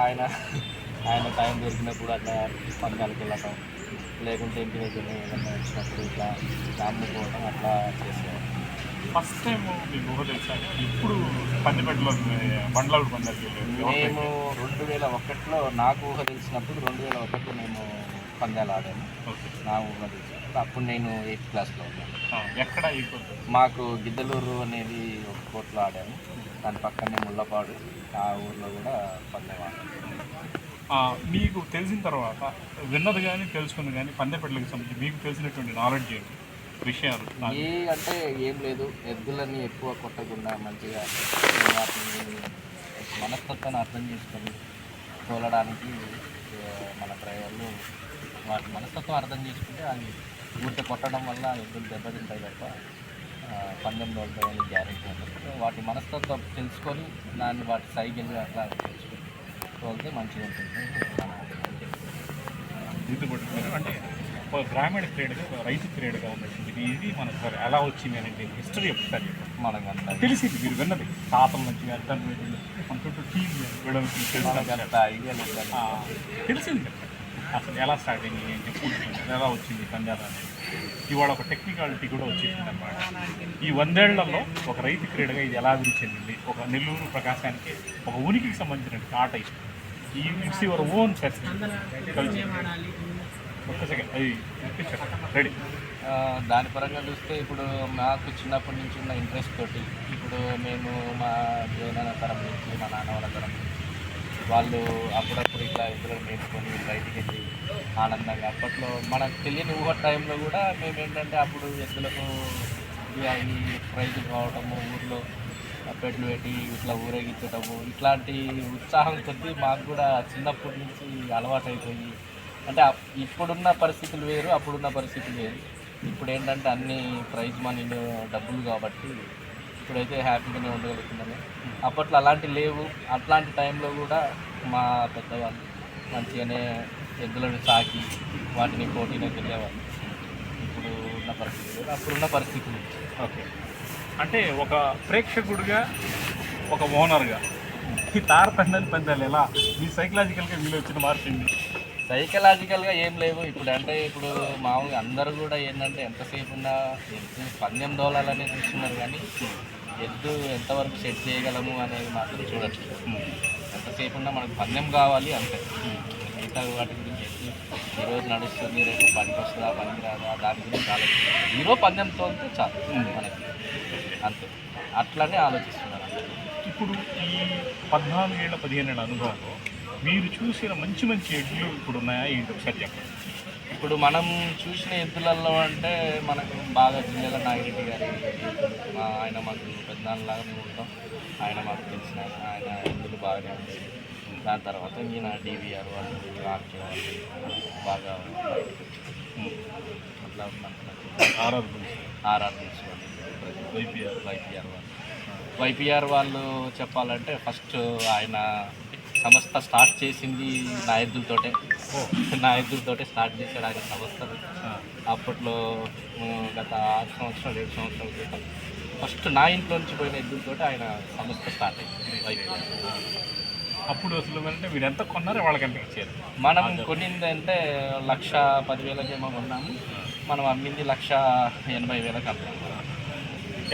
ఆయన ఆయన టైం దొరికినప్పుడు అట్లా పందాలకు వెళ్ళటం లేకుంటే ఇంటి దగ్గర ఏదైనా వచ్చినప్పుడు ఇట్లా అమ్ముకోవడం అట్లా చేసేవాడు ఫస్ట్ టైం మీకు ఊహ తెలుసా? ఇప్పుడు పందిపెట్టలో బండ్లాగుడు పందాలకి వెళ్ళారు. మేము రెండు వేల ఒకటిలో నాకు ఊహ తెలిసినప్పుడు రెండు వేల ఒకటిలో మేము పందాలు ఆడాము. నా ఊహ తెలిసినప్పుడు అప్పుడు నేను ఎయిత్ క్లాస్లో ఉన్నాను. ఎక్కడ మాకు గిద్దలూరు అనేది ఒక కోట్లో ఆడాము. దాని పక్కనే ముళ్ళపాడు ఆ ఊర్లో కూడా పందెం ఆడాము. మీకు తెలిసిన తర్వాత విన్నది కానీ తెలుసుకున్నది కానీ పందెపెట్టలకు సంబంధించి మీకు తెలిసినటువంటి నాలెడ్జ్ ఏంటి? విషయాలు ఏ అంటే ఏం లేదు. ఎద్దులని ఎక్కువ కొట్టకుండా మంచిగా వాటిని మనస్తత్వాన్ని అర్థం చేసుకొని తోలడానికి మన డ్రైవర్లు వాటి మనస్తత్వం అర్థం చేసుకుంటే అది ఊరికే కొట్టడం వల్ల ఎద్దులు దెబ్బతింటాయి తప్ప పందెం తోలుతాయని గ్యారెంటీ ఉంటుంది. వాటి మనస్తత్వం తెలుసుకొని దాన్ని వాటి సైకిల్ అట్లా తెలుసుకొని తోలితే మంచిగా ఉంటుంది. ఇది అంటే ఒక గ్రామీణ క్రీడగా ఒక రైతు క్రీడగా ఉన్నటువంటి ఇది మన సార్ ఎలా వచ్చింది అనేది హిస్టరీ ఒకసారి చెప్పండి. మనకంత తెలిసింది మీరు విన్నది. తాతల నుంచి అర్థం మన చుట్టూ టీవీ తెలిసింది. అసలు ఎలా స్టార్ట్ అయింది ఏం కూర్చుంది ఎలా వచ్చింది పంజాబ్ అనేది? ఇవాళ ఒక టెక్నికాలిటీ కూడా వచ్చింది అనమాట ఈ వందేళ్ళలో ఒక రైతు క్రీడగా ఇది ఎలా అభివృద్ధి చెందింది ఒక నెల్లూరు ప్రకాశానికి ఒక ఉనికికి సంబంధించిన ఆట ఇష్టం. ఈ ఇట్స్ యువర్ ఓన్ ఫెసిలిటీ. కలిసి ఒక్క సెకండ్ అది రెడీ దాని పరంగా చూస్తే ఇప్పుడు మాకు చిన్నప్పటి నుంచి ఉన్న ఇంట్రెస్ట్ తోటి ఇప్పుడు మేము మా జోనాన్న తరం నుంచి మా నాన్న వాళ్ళ తరం నుంచి వాళ్ళు అప్పుడప్పుడు ఇట్లా ఇద్దరు నేర్చుకొని బయటికి వెళ్ళి ఆనందంగా. అప్పట్లో మనకు తెలియని ఊహ టైంలో కూడా మేము ఏంటంటే అప్పుడు ఎద్దులకు ఈ ప్రైజులు రావటము ఊర్లో పెట్లు పెట్టి ఇట్లా ఊరేగించటము ఇట్లాంటి ఉత్సాహం కొద్దీ మాకు కూడా చిన్నప్పటి నుంచి అలవాటు అయిపోయి అంటే అప్- ఇప్పుడున్న పరిస్థితులు వేరు అప్పుడున్న పరిస్థితులు వేరు. ఇప్పుడు ఏంటంటే అన్ని ప్రైజ్ మనీలు డబ్బులు కాబట్టి ఇప్పుడైతే హ్యాపీగానే ఉండగలుగుతున్నాను అప్పట్లో అలాంటి లేవు. అట్లాంటి టైంలో కూడా మా పెద్దవాళ్ళు మంచిగానే ఎద్దులను సాకి వాటిని పోటీలో వెళ్ళేవాళ్ళు ఇప్పుడు ఉన్న పరిస్థితి వేరు అప్పుడున్న పరిస్థితులు. ఓకే. అంటే ఒక ప్రేక్షకుడిగా ఒక ఓనర్గా ఈ తారతండ్రి పందాలు ఎలా? మీ సైకలాజికల్గా వీళ్ళు వచ్చిన మార్పు ఏంటి సైకలాజికల్గా ఏం లేవు. ఇప్పుడు అంటే ఇప్పుడు మామూలుగా అందరూ కూడా ఏంటంటే ఎంతసేపు ఉన్నా ఎద్దు పందెం దోలాలనే చూస్తున్నారు కానీ ఎద్దు ఎంతవరకు సెట్ చేయగలము అనేది మాత్రం చూడట్లేదు. ఉన్నా మనకు పందెం కావాలి అంతే. మిగతా వాటి గురించి ఈరోజు నడుస్తుంది రేపు పనికి వస్తుందా పనికి రాదా దాని గురించి ఆలోచిస్తుంది ఈరోజు పందెంతో చాలు మనకి. అంతే. అట్లనే ఆలోచిస్తున్నారు. ఇప్పుడు ఈ పద్నాలుగేళ్ళ పదిహేనేళ్ళ అనుభవంలో మీరు చూసిన మంచి మంచి ఎడ్లు ఇప్పుడు ఉన్నాయా ఏంటి ఒకసారి చెప్పండి. ఇప్పుడు మనం చూసిన ఎద్దులలో అంటే మనకు బాగా జిల్లెల నాగిరెడ్డి గారి ఆయన మాకు పెద్దలాగా మేము ఉంటాం ఆయన మాకు తెలిసిన ఆయన. ఎద్దులు బాగానే ఉండేవి దాని తర్వాత ఈయన డివిఆర్ వాళ్ళు ఆర్కే వాళ్ళు బాగా. అట్లా ఆర్ఆర్ గురించి ఆర్ఆర్ తీసుకోవాలి వైపీఆర్ వైపీఆర్ వాళ్ళు వైపీఆర్ వాళ్ళు చెప్పాలంటే ఫస్ట్ ఆయన సంస్థ స్టార్ట్ చేసింది నా ఎద్దులతోటే నా ఎద్దులతోటే స్టార్ట్ చేశాడు ఆయన సంస్థను అప్పట్లో గత ఆరు సంవత్సరాలు ఏడు సంవత్సరాల క్రితం. ఫస్ట్ నా ఇంట్లో నుంచి పోయిన ఎద్దులతోటి ఆయన సంస్థ స్టార్ట్ అయింది. అప్పుడు అసలు అంటే మీరు ఎంత కొన్నారో వాళ్ళకి ఎంత ఇచ్చారు మనం కొనింది అంటే లక్ష పదివేలకేమో కొన్నాము. మనం అమ్మింది లక్ష ఎనభై వేలకు అమ్మాము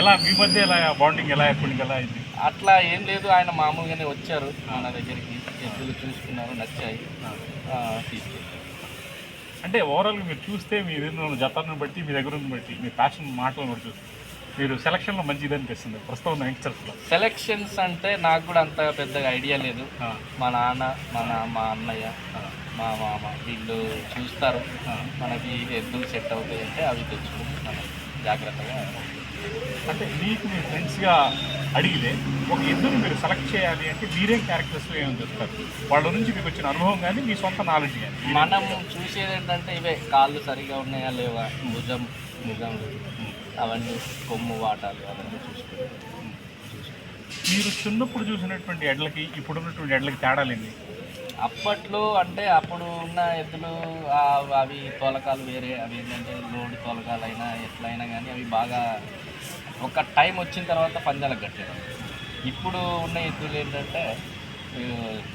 ఎలా మీ మధ్య ఎలా బాండింగ్ ఎలా ఎప్పుడు ఎలా అయింది? అట్లా ఏం లేదు. ఆయన మామూలుగానే వచ్చారు. మన దగ్గరికి ఎద్దులు చూసుకున్నారు నచ్చాయి. తీసుకెళ్ళారు అంటే ఓవరాల్గా మీరు చూస్తే మీ ఉన్న జతాన్ని బట్టి మీ దగ్గర ఉన్న బట్టి మీ ప్యాషన్ మాటలను బట్టి మీరు సెలక్షన్లో మంచిది అనిపిస్తుంది. ప్రస్తుతం ఉన్న యంగ్స్టర్స్లో సెలక్షన్స్ అంటే నాకు కూడా అంత పెద్దగా ఐడియా లేదు. మా నాన్న మా నా మా అన్నయ్య మా మామ వీళ్ళు చూస్తారు. మనకి ఎద్దులు సెట్ అవుతాయి అంటే అవి తెచ్చుకుని మనం జాగ్రత్తగా అంటే మీకు మీ ఫ్రెండ్స్గా అడిగితే ఒక ఎద్దును మీరు సెలెక్ట్ చేయాలి అంటే మీరేం క్యారెక్టర్స్ ఏమని చెప్తారు? వాళ్ళ నుంచి మీకు వచ్చిన అనుభవం కానీ మీ సొంత నాలెడ్జ్ కానీ. మనం చూసేది ఏంటంటే ఇవే కాళ్ళు సరిగా ఉన్నాయా లేవా? భుజం భుజం అవన్నీ కొమ్ము వాటాలు అవన్నీ చూసుకుంటాం. మీరు చిన్నప్పుడు చూసినటువంటి ఎడ్లకి ఇప్పుడు ఉన్నటువంటి ఎడ్లకి తేడాలేంది అప్పట్లో అంటే అప్పుడు ఉన్న ఎద్దులు అవి తోలకాలు వేరే అవి ఏంటంటే లోడ్ తోలకాలు అయినా ఎట్లయినా కానీ అవి బాగా ఒక టైం వచ్చిన తర్వాత పందాలకు కట్టేయడం ఇప్పుడు ఉన్న ఎద్దులు ఏంటంటే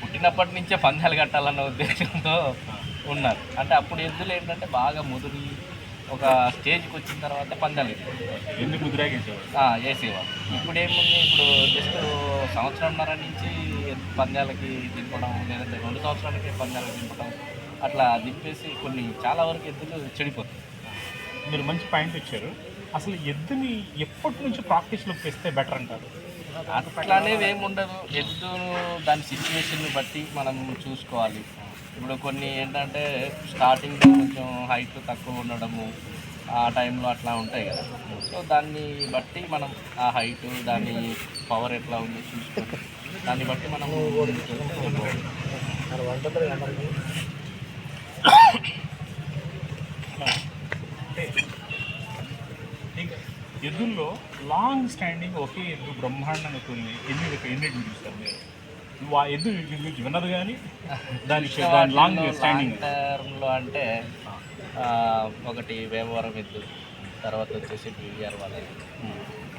పుట్టినప్పటి నుంచే పందాలు కట్టాలన్న ఉద్దేశంతో ఉన్నారు. అంటే అప్పుడు ఎద్దులు ఏంటంటే బాగా ముదిరి ఒక స్టేజ్కి వచ్చిన తర్వాత పందాలు. ఎన్ని ముద్రాగేసేవారు ఆ, వేసేవాళ్ళు ఇప్పుడు ఏముంది? ఇప్పుడు జస్ట్ సంవత్సరంన్నర నుంచి పందాలకి దింపడం లేదంటే రెండు సంవత్సరాలకి పందాలకి దింపడం అట్లా దింపేసి కొన్ని చాలా వరకు ఎద్దులు చెడిపోతాయి. మీరు మంచి పాయింట్ ఇచ్చారు. అసలు ఎద్దుని ఎప్పటి నుంచి ప్రాక్టీస్లోకి తెస్తే బెటర్ అంటారు? అట్లా అనేది ఏముండదు. ఎద్దు దాని సిచ్యువేషన్ని బట్టి మనం చూసుకోవాలి. ఇప్పుడు కొన్ని ఏంటంటే స్టార్టింగ్లో కొంచెం హైట్ తక్కువ ఉండడము ఆ టైంలో అట్లా ఉంటాయి కదా. సో దాన్ని బట్టి మనం ఆ హైట్ దాని పవర్ ఎట్లా ఉంది చూసుకొని దాన్ని బట్టి మనం ఎద్దుల్లో లాంగ్ స్టాండింగ్ ఒకే ఎద్దు బ్రహ్మాండంగా కొన్ని ఎన్ని ఎన్నిటిని చూస్తారు మీరు? నువ్వు ఆ ఎద్దు విన్నది కానీ దాని దాని లాంగ్ స్టాండింగ్ టర్మ్లో అంటే ఒకటి వేమవరం ఎద్దు తర్వాత వచ్చేసి బీవీఆర్ వాళ్ళది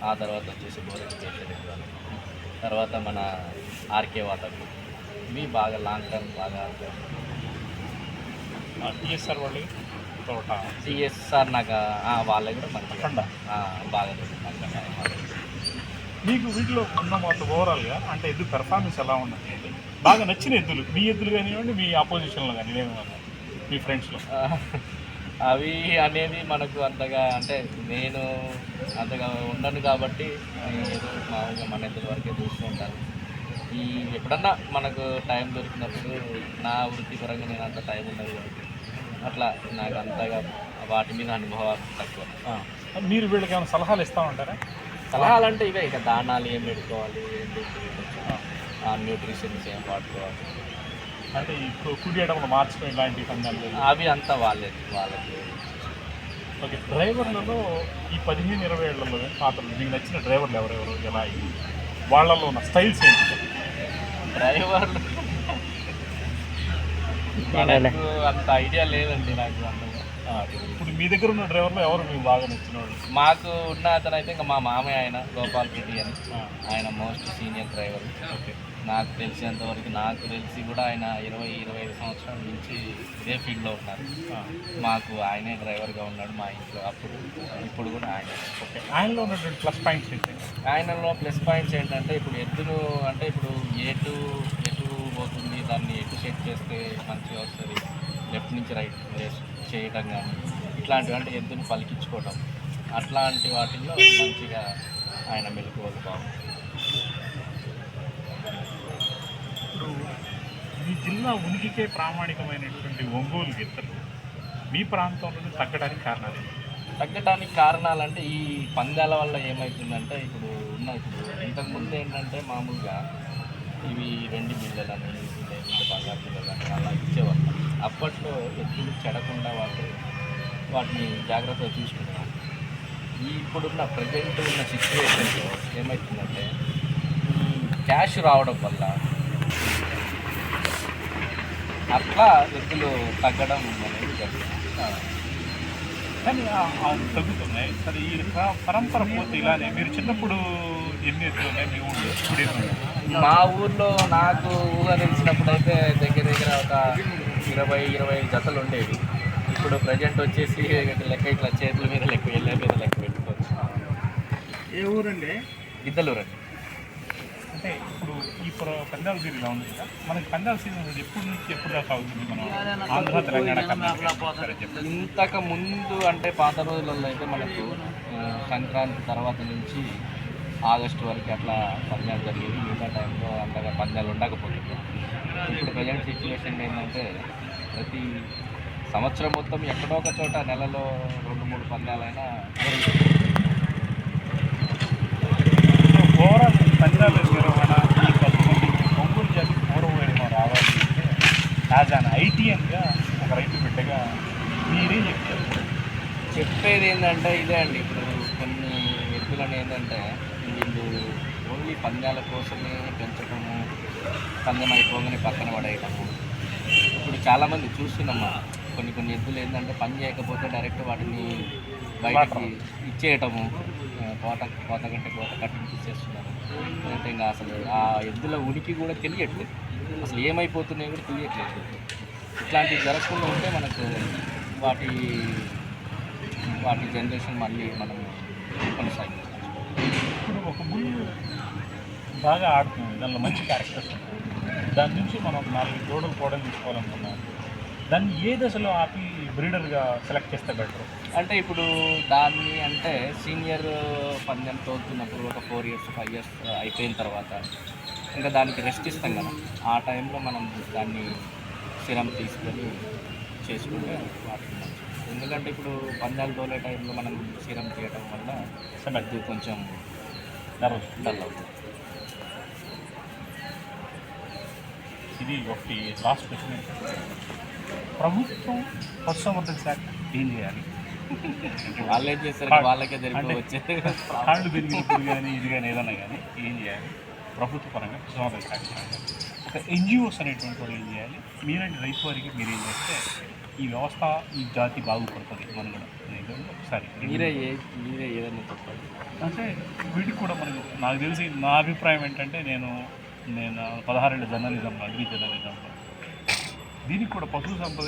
ఆ తర్వాత వచ్చేసి బోరెడ్డికేశ్వర ఎద్దు తర్వాత మన ఆర్కే వాళ్ళది ఇవి బాగా లాంగ్ టర్మ్ బాగా టీఎస్ఆర్ వాళ్ళు తోట. సిఎస్ఆర్ నాకు ఆ, వాళ్ళవి కూడా మంచిగా. బాగా మీకు వీటిలో ఉన్న మొత్తం ఓవరాల్గా అంటే ఎద్దు పెర్ఫార్మెన్స్ ఎలా ఉన్నది బాగా నచ్చిన ఎద్దులు మీ ఎద్దులు కానివ్వండి మీ ఆపోజిషన్లో కానీ మీ ఫ్రెండ్స్లో అవి అనేది మనకు అంతగా అంటే నేను అంతగా ఉండను కాబట్టి ఏదో మామూలుగా మన ఇద్దరి వరకే చూస్తూ ఉంటాను. ఈ ఎప్పుడన్నా మనకు టైం దొరికినప్పుడు నా వృత్తిపరంగా నేను అంత టైం ఉండదు కాబట్టి. అట్లా నాకు అంతగా వాటి మీద అనుభవం తక్కువ. మీరు వీళ్ళకి ఏమైనా సలహాలు ఇస్తా ఉంటారా? సలహాలు అంటే ఇవే ఇక దానాలు ఏం పెట్టుకోవాలి న్యూట్రిషన్స్ ఏం వాడుకోవాలి. అంటే ఇప్పుడు కుడియడంలో మార్చుకుని ఇలాంటి పందాలు అవి అంతా వాళ్ళది వాళ్ళకి ఓకే డ్రైవర్లలో ఈ పదిహేను ఇరవై ఏళ్ళలో పాత్రలు మీకు నచ్చిన డ్రైవర్లు ఎవరెవరు? ఎలా? వాళ్ళలో ఉన్న స్టైల్స్ ఏంటి? డ్రైవర్లు అంత ఐడియా లేదండి నాకు ఇప్పుడు మీ దగ్గర ఉన్న డ్రైవర్లు ఎవరు మీకు బాగా నచ్చిన వాళ్ళు మాకు ఉన్న అతను అయితే ఇంకా మా మామయ్య ఆయన గోపాల్ రెడ్డి అని. ఆయన మోస్ట్ సీనియర్ డ్రైవర్. ఓకే. నాకు తెలిసినంత వరకు నాకు తెలిసి కూడా ఆయన ఇరవై ఇరవై ఐదు సంవత్సరాల నుంచి ఇదే ఫీల్డ్లో ఉన్నారు. మాకు ఆయనే డ్రైవర్గా ఉన్నాడు మా ఇంట్లో అప్పుడు. ఇప్పుడు కూడా ఆయన. ఓకే. ఆయనలో ఉన్నటువంటి ప్లస్ పాయింట్స్ ఏంటి? ఆయనలో ప్లస్ పాయింట్స్ ఏంటంటే ఇప్పుడు ఎద్దును అంటే ఇప్పుడు ఎటు ఎటు పోతుంది దాన్ని ఎటు సెట్ చేస్తే మంచిగా వస్తుంది లెఫ్ట్ నుంచి రైట్ చేయడం కానీ ఇట్లాంటివి అంటే ఎద్దుని పలికించుకోవడం అట్లాంటి వాటిల్లో మంచిగా ఆయన మెలకువలు బాగుంది ఇప్పుడు మీ జిల్లా ఉనికికే ప్రామాణికమైనటువంటి ఒంగోలు గిత్తలు మీ ప్రాంతంలో తగ్గడానికి కారణాలు? తగ్గడానికి కారణాలంటే ఈ పందాల వల్ల ఏమవుతుందంటే ఇప్పుడు ఉన్న ఇప్పుడు ఇంతకుముందు ఏంటంటే మామూలుగా ఇవి రెండు బిళ్ళలని లేదంటే బంగారు బిళ్ళలని అలా ఇచ్చేవాళ్ళు. అప్పట్లో ఎద్దులు చెడకుండా వాళ్ళు వాటిని జాగ్రత్తగా చూసుకునేవాళ్ళు. ఈ ఇప్పుడున్న ప్రజెంట్ ఉన్న సిచ్యువేషన్లో ఏమవుతుందంటే క్యాష్ రావడం వల్ల అట్లా ఎద్దులు తగ్గడం అనేది జరుగుతుంది. కానీ తగ్గుతున్నాయి. సరే ఈ పరంపర పోతే ఇలానే మీరు చిన్నప్పుడు ఎన్ని ఎత్తులు ఉన్నాయి మీ ఊళ్ళో? ఇప్పుడు మా ఊర్లో నాకు ఊహ తెలిసినప్పుడు అయితే దగ్గర దగ్గర ఒక ఇరవై ఇరవై ఐదు జతలు ఉండేవి. ఇప్పుడు ప్రజెంట్ వచ్చేసి లెక్క ఇట్లా చేతుల మీద లెక్క వెళ్ళే మీద లెక్క పెట్టుకోవచ్చు. ఏ ఊరండి? ఇద్దరు రండి అంటే ఇప్పుడు ఈ పందాల ఇలా ఉంది? కదా మనకి పందాల సీజన్ ఎప్పటి నుంచి ఎప్పుడు దాకా అవుతుంది? మనం ఆంధ్ర తెలంగాణ ఇంతకు ముందు అంటే పాత రోజులలో అయితే మనకు సంక్రాంతి తర్వాత నుంచి ఆగస్టు వరకు అట్లా పందాలు జరిగేవి. మిగతా టైంలో అంతగా పందాలు ఉండకపోతుంది ఇప్పుడు ప్రజెంట్ సిచ్యువేషన్ ఏంటంటే ప్రతి సంవత్సరం మొత్తం ఎక్కడో ఒక చోట నెలలో రెండు మూడు పందాలైనా జరుగుతుంది ఓవరాల్ పంజాబ్ నిర్వహణ ఈ కొంతమంది ఒంగోలు జాతి పూర్వవైన రావాలి అంటే యాజ్ అన్ ఐటీఎన్గా ఒక రైతు బిడ్డగా మీరే చెప్తారు. చెప్పేది ఏంటంటే ఇదే అండి. ఇప్పుడు కొన్ని వ్యక్తులను ఏంటంటే వీళ్ళు ఓన్లీ పందాల కోసమే పెంచడము పందెం అయిపోగానే పక్కన పడేయటము. ఇప్పుడు చాలామంది చూస్తున్నామా కొన్ని కొన్ని ఎద్దులు ఏంటంటే పని చేయకపోతే డైరెక్ట్ వాటిని బయటకి ఇచ్చేయటము. కోత కోత కంటే కోత కట్టించి ఇచ్చేస్తున్నారు. అంటే ఇంకా అసలు ఆ ఎద్దుల ఉనికి కూడా తెలియట్లేదు. అసలు ఏమైపోతున్నాయో కూడా తెలియట్లేదు. ఇట్లాంటివి జరగకుండా ఉంటే మనకు వాటి వాటి జనరేషన్ మళ్ళీ మనం ఇప్పుడు ఒక బుల్ బాగా ఆడుతుంది దానిలో మంచి క్యారెక్టర్స్ ఉంటాయి. దాని నుంచి మనం ఒక నాలుగు దూడలు కూడా తీసుకోవాలనుకున్నాం. దాన్ని ఏ దశలో ఆపి బ్రీడర్గా సెలెక్ట్ చేస్తే బెటర్ అంటే ఇప్పుడు దాన్ని అంటే సీనియర్ పందెం తోలుతున్నప్పుడు ఒక ఫోర్ ఇయర్స్ ఫైవ్ ఇయర్స్ అయిపోయిన తర్వాత ఇంకా దానికి రెస్ట్ ఇస్తాం కదా. ఆ టైంలో మనం దాన్ని సిరం తీసుకొని చేసుకుంటే. ఎందుకంటే ఇప్పుడు పందాలు తోలే టైంలో మనం సిరం చేయడం వల్ల అది కొంచెం ఇది ఒకటి లాస్ట్ క్వశ్చన్ ప్రభుత్వం పశుసంవర్ధక శాఖ ఏం చేయాలి? వాళ్ళు ఏం చేస్తారు వాళ్ళకే అంటే వచ్చారు కాళ్ళు తిరిగినప్పుడు కానీ ఇది కానీ ఏదన్నా కానీ ఏం చేయాలి? ప్రభుత్వ పరంగా పశుసంవర్ధక శాఖ ఒక ఎన్జిఓస్ అనేటువంటి వాళ్ళు ఏం చేయాలి మీరంటే రైతు వారికి మీరు ఏం చేస్తే ఈ వ్యవస్థ ఈ జాతి బాగుపడుతుంది. మనం కూడా ఒకసారి మీరే ఏ మీరే ఏదైనా అంటే వీటికి కూడా మనకు నాకు తెలిసి నా అభిప్రాయం ఏంటంటే నేను నేను పదహారేళ్ళ జర్నలిజంలో అగ్రి జర్నలిజంలో. దీనికి కూడా పశు సంపద